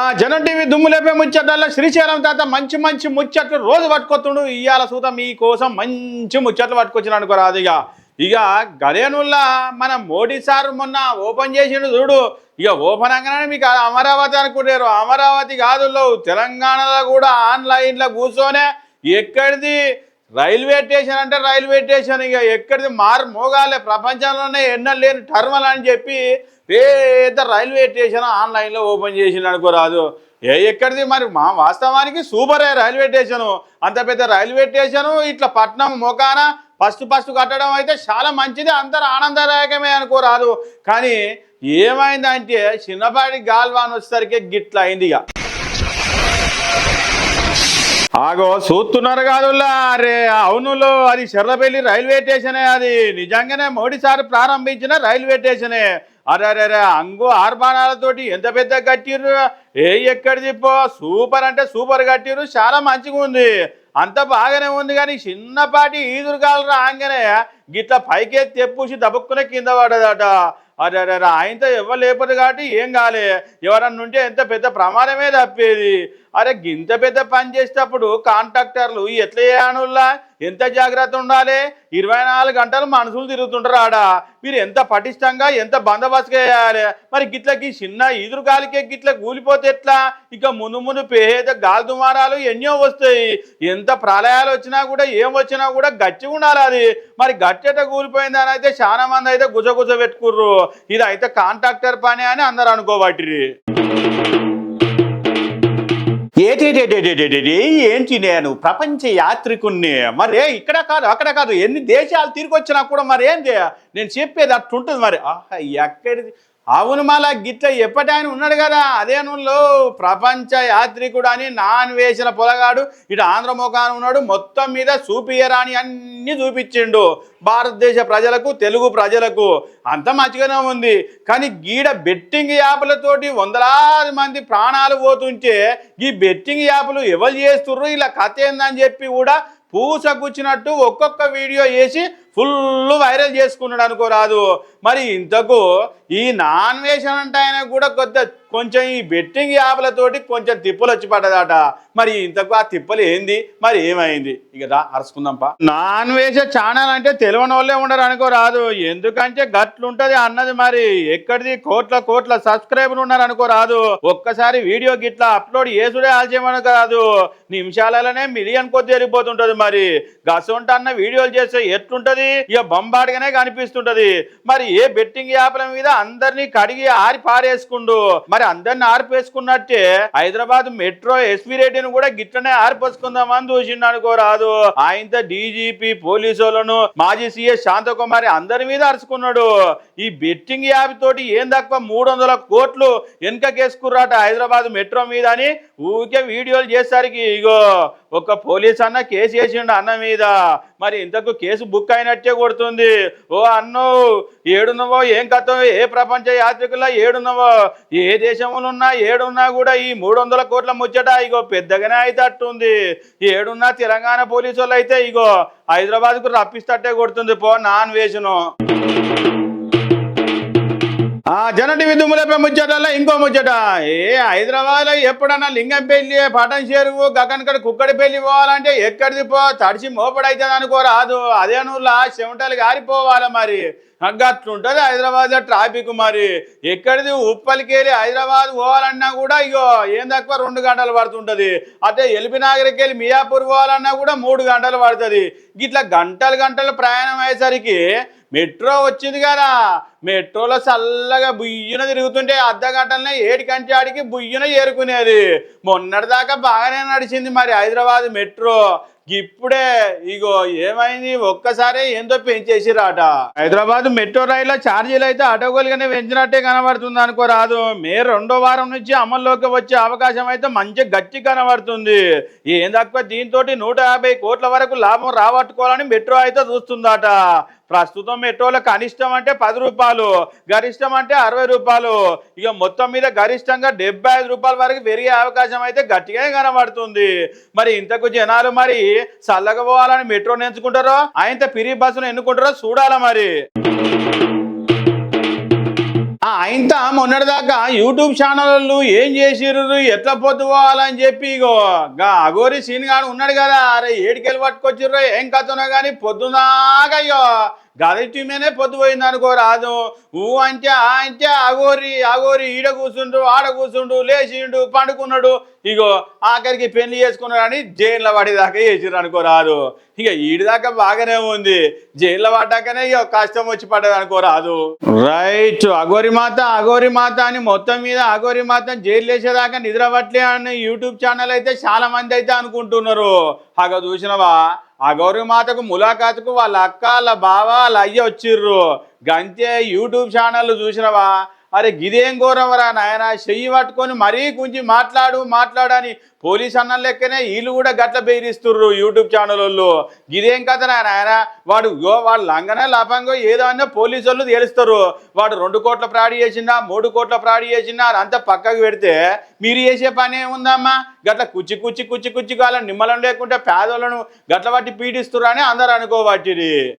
ఆ జనం టీవీ దుమ్ము లేపే ముచ్చట్ల శ్రీశైలం తాత మంచి మంచి ముచ్చట్లు రోజు పట్టుకొస్తుండు ఇవాళ సూత మీకోసం మంచి ముచ్చట్లు పట్టుకొచ్చిన అనుకోరాదు ఇక. ఇక గలేనుల్లా మన మోడీ సార్ మొన్న ఓపెన్ చేసిండు చూడు. ఇక ఓపెన్ అంగానే మీకు అమరావతి అనుకుంటారు. అమరావతి కాదు తెలంగాణలో కూడా ఆన్లైన్లో కూర్చొనే ఎక్కడిది? రైల్వే స్టేషన్ అంటే రైల్వే స్టేషన్ ఇక ఎక్కడిది మారు మోగాలే. ప్రపంచంలోనే ఎన్నో లేని టర్మల్ అని చెప్పి పెద్ద రైల్వే స్టేషన్ ఆన్లైన్లో ఓపెన్ చేసిండు అనుకోరాదు ఏ ఎక్కడిది మరి? మా వాస్తవానికి సూపరే రైల్వే స్టేషను. అంత పెద్ద రైల్వే స్టేషను ఇట్లా పట్నం మొకాన ఫస్ట్ ఫస్ట్ కట్టడం అయితే చాలా మంచిది అందరు ఆనందదాయకమే అనుకోరాదు కానీ ఏమైందంటే చిన్నపాటి గాల్వాన్ వచ్చేసరికి గిట్ల అయింది ఇక. ఆగో చూస్తున్నారు కాదు అరే అవునులో అది చెర్లపల్లి రైల్వే స్టేషనే అది. నిజంగానే మోడీ సార్ ప్రారంభించిన రైల్వే స్టేషనే. అరే అరే అంగు ఆర్బానాలతోటి ఎంత పెద్ద కట్టిర్రు? ఏ ఎక్కడిది పో సూపర్ అంటే సూపర్ కట్టిర్రు. చాలా మంచిగా ఉంది. అంత బాగానే ఉంది కానీ చిన్నపాటి ఈదురుగాలు రాగానే గిట్ల పైకే తెప్పూసి దబుక్కునే కింద పడదట అరే అరే ఆయనతో ఎవరు లేకపోతే కాబట్టి ఏం కాలే. ఎవరన్నా ఉంటే ఎంత పెద్ద ప్రమాదమే తప్పేది. అరే గింత పెద్ద పని చేసేటప్పుడు కాంట్రాక్టర్లు ఎట్లా చేయనుల్లా? ఎంత జాగ్రత్త ఉండాలి? ఇరవై నాలుగు గంటలు మనుషులు తిరుగుతుంటారు ఆడ. మీరు ఎంత పటిష్టంగా ఎంత బందోబస్తుగా చేయాలి? మరి గిట్లకి చిన్న ఈదురు గాలికే గిట్ల కూలిపోతే ఎట్లా? ఇక ముందు ముందు పేద గాలి దుమారాలు ఎన్నో వస్తాయి. ఎంత ప్రళయాలు వచ్చినా కూడా ఏం వచ్చినా కూడా గచ్చి ఉండాలి అది. మరి గట్టెట కూలిపోయిందని అయితే చాలా మంది అయితే గుజగుజ పెట్టుకుర్రు. ఇది అయితే కాంట్రాక్టర్ పని అని అందరు అనుకోబట్టిరి ఏంటి నేను? ప్రపంచ యాత్రికుణ్ణి. మరే ఇక్కడ కాదు అక్కడ కాదు. ఎన్ని దేశాలు తిరిగి వచ్చినా కూడా మరి ఏంది నేను చెప్పేది అట్టుంటుంది మరి. ఆహా ఎక్కడిది? అవును మళ్ళా గిట్ల ఎప్పటి ఆయన ఉన్నాడు కదా? అదే నూనెలో ప్రపంచ యాత్రికుడు అని నాన్ వేసిన పొలగాడు ఇటు ఆంధ్ర ముఖాన ఉన్నాడు మొత్తం మీద చూపియరాని అన్ని చూపించిండు. భారతదేశ ప్రజలకు తెలుగు ప్రజలకు అంత మంచిగానే ఉంది. కానీ గీడ బెట్టింగ్ యాప్లతోటి వందలాది మంది ప్రాణాలు పోతుంటే ఈ బెట్టింగ్ యాప్లు ఎవరు చేస్తుర్రు? ఇలా కథ ఏందని చెప్పి కూడా పూసగుచ్చినట్టు ఒక్కొక్క వీడియో వేసి ఫుల్ వైరల్ చేసుకున్నాడు అనుకోరాదు మరి ఇంతకు ఈ నాన్ వేషన్ అంటే ఆయన కూడా కొద్ది కొంచెం ఈ బెట్టింగ్ యాప్లతోటి కొంచెం తిప్పలు వచ్చి పడ్డదట. మరి ఇంతకు ఆ తిప్పలు ఏంది? మరి ఏమైంది? ఇక దా అరుచుకుందాంపా నాన్ వేజ్ ఛానల్ అంటే తెలియని వాళ్ళే ఉండరు అనుకోరాదు ఎందుకంటే గట్లుంటది అన్నది మరి. ఎక్కడిది? కోట్ల కోట్ల సబ్స్క్రైబర్లు ఉన్నారు అనుకోరాదు ఒక్కసారి వీడియో గిట్లా అప్లోడ్ చేసుడే ఆల్చేయమని కాదు. నిమిషాలలోనే మిలియన్ కొద్ది వెళ్ళిపోతుంటది మరి. గసంట అన్న వీడియోలు చేస్తే ఎట్లుంటది? ఇక బొంబాటుగానే కనిపిస్తుంటది. మరి ఏ బెట్టింగ్ యాప్ల మీద అందరినీ కడిగి ఆరి పారేసుకుండు. మరి అందరిని ఆరిపేసుకున్నట్టే హైదరాబాద్ మెట్రో ఎస్పీ రెడ్డిని కూడా గిట్లనే ఆరిపోసుకుందామని చూసిండు అనుకోరాదు ఆయనతో డీజీపీ పోలీసులను మాజీ సీఎస్ శాంతకుమారి అందరి మీద అరుచుకున్నాడు. ఈ బెట్టింగ్ యాప్ తోటి ఏం తక్కువ మూడు వందల కోట్లు వెనుకకేసుకుర్రాట హైదరాబాద్ మెట్రో మీద అని ఊరికే వీడియోలు చేసరికి ఇగో ఒక పోలీస్ అన్న కేసు వేసిండు అన్న మీద. మరి ఇంతకు కేసు బుక్ అయినట్టే కొడుతుంది. ఓ అన్నో ఏడున్నవో ఏం కథ ఏ ప్రపంచ యాత్రికుల్లో ఏడున్నవో ఏ దేశంలో ఏడున్నా కూడా ఈ మూడు వందల కోట్ల ముచ్చట ఇగో పెద్దగానే అయితే ఏడున్నా తెలంగాణ పోలీసు వాళ్ళు అయితే ఇగో హైదరాబాద్కు రప్పిస్తట్టే కొడుతుంది పో నాన్ వేసును ఆ జన టీవీ దుమ్ములపై ముచ్చటల్లో ఇంకో ముచ్చట. ఏ హైదరాబాద్లో ఎప్పుడన్నా లింగం పెళ్ళి పటం చెరువు గగన్కడ కుక్కడి పెళ్ళి పోవాలంటే ఎక్కడిది పో? తడిసి మోపడైతుంది అనుకోరాదు. అదే నువ్వులా చెమటలు గారిపోవాలి మరి. అట్లుంటది హైదరాబాద్ ట్రాఫిక్ మరి. ఎక్కడిది ఉప్పలికెళ్ళి హైదరాబాద్ పోవాలన్నా కూడా ఇగో ఏం తక్కువ రెండు గంటలు పడుతుంటది. అదే ఎలిపినాగరికి వెళ్ళి మియాపూర్ పోవాలన్నా కూడా మూడు గంటలు పడుతుంది. ఇట్లా గంటలు గంటలు ప్రయాణం అయ్యేసరికి మెట్రో వచ్చింది కదా. మెట్రోలో చల్లగా బుయ్యున తిరుగుతుంటే అర్ధగంటలనే ఏడు కంటి ఆడికి బుయ్యన చేరుకునేది మొన్నటిదాకా బాగానే నడిచింది మరి హైదరాబాద్ మెట్రో. ఇప్పుడే ఇగో ఏమైంది? ఒక్కసారే ఏందో పెంచేసిరాట. హైదరాబాద్ మెట్రో రైల్లో ఛార్జీలు అయితే అటగోలుగానే పెంచినట్టే కనబడుతుంది అనుకోరాదు మే రెండో వారం నుంచి అమల్లోకి వచ్చే అవకాశం అయితే మంచి గట్టి కనబడుతుంది. ఏం తక్కువ దీంతో నూట యాభై కోట్ల వరకు లాభం రాబట్టుకోవాలని మెట్రో అయితే చూస్తుందట. ప్రస్తుతం మెట్రోలో కనిష్టం అంటే పది రూపాయలు గరిష్టం అంటే అరవై రూపాయలు. ఇక మొత్తం మీద గరిష్టంగా డెబ్బై ఐదు రూపాయల వరకు పెరిగే అవకాశం అయితే గట్టిగానే కనబడుతుంది. మరి ఇంతకు జనాలు మరి చల్లగా పోవాలని మెట్రోని ఎంచుకుంటారో? ఆయనతో పిరి బస్సును ఎన్నుకుంటారో చూడాలా మరి. ఆ ఆయనత మొన్నటిదాకా యూట్యూబ్ ఛానళ్ళు ఏం చేసిర్రు? ఎట్లా పొద్దుకోవాలని చెప్పి ఇగో గా అగోరి సీన్ గాడు ఉన్నాడు కదా అరే ఏడికెళ్ళి పట్టుకొచ్చిర్రో ఏం కథనో కానీ పొద్దునాగా అయ్యో గదటి పొద్దుపోయింది అనుకో రాదు ఊ అంటే ఆ అంటే అగోరి అగోరి ఈడ కూర్చుండు ఆడ కూర్చుండు లేచిండు పండుకున్నాడు. ఇగో ఆఖరికి పెళ్ళి చేసుకున్నాడు అని జైల్లో పడేదాకా చేసిర్రు అనుకో రాదు ఇక ఈడిదాకా బాగానే ఉంది. జైల్లో పడ్డాకనే ఇక కష్టం వచ్చి పడ్డది అనుకో రాదు రైట్. అగోరి మాత అగోరి మాత అని మొత్తం మీద అగోరి మాత జైలు వేసేదాకా నిద్రపట్లే అని యూట్యూబ్ ఛానల్ అయితే చాలా మంది అయితే అనుకుంటున్నారు. అగ చూసినవా? ఆ గౌరవమాతకు ములాఖాతుకు వాళ్ళ అక్క వాళ్ళ బావ వాళ్ళ అయ్య వచ్చిర్రు. గంతే యూట్యూబ్ ఛానల్ చూసినవా? అరే గిదేం ఘోరవరా నాయన? చెయ్యి పట్టుకొని మరీ కొంచెం మాట్లాడు మాట్లాడని పోలీస్ అన్న లెక్కనే వీళ్ళు కూడా గట్ల బెదిరిస్తుర్రు యూట్యూబ్ ఛానల్ వాళ్ళు గిదేం కథ నాయన? వాడు యో వాడు లంగనే లాభంగా ఏదో అన్నా పోలీసు వాళ్ళు తెలుస్తారు. వాడు రెండు కోట్ల ప్రాడి చేసినా మూడు కోట్ల ప్రాడి చేసినా అదంతా పక్కకు పెడితే మీరు చేసే పని ఏముందమ్మా గట్ల కుచ్చి కుచ్చి కుచ్చి కుచ్చి కాలం నిమ్మలం లేకుంటే పేదోళ్ళను గట్ల పట్టి పీడిస్తుర్రు అని అందరు అనుకోబట్టిది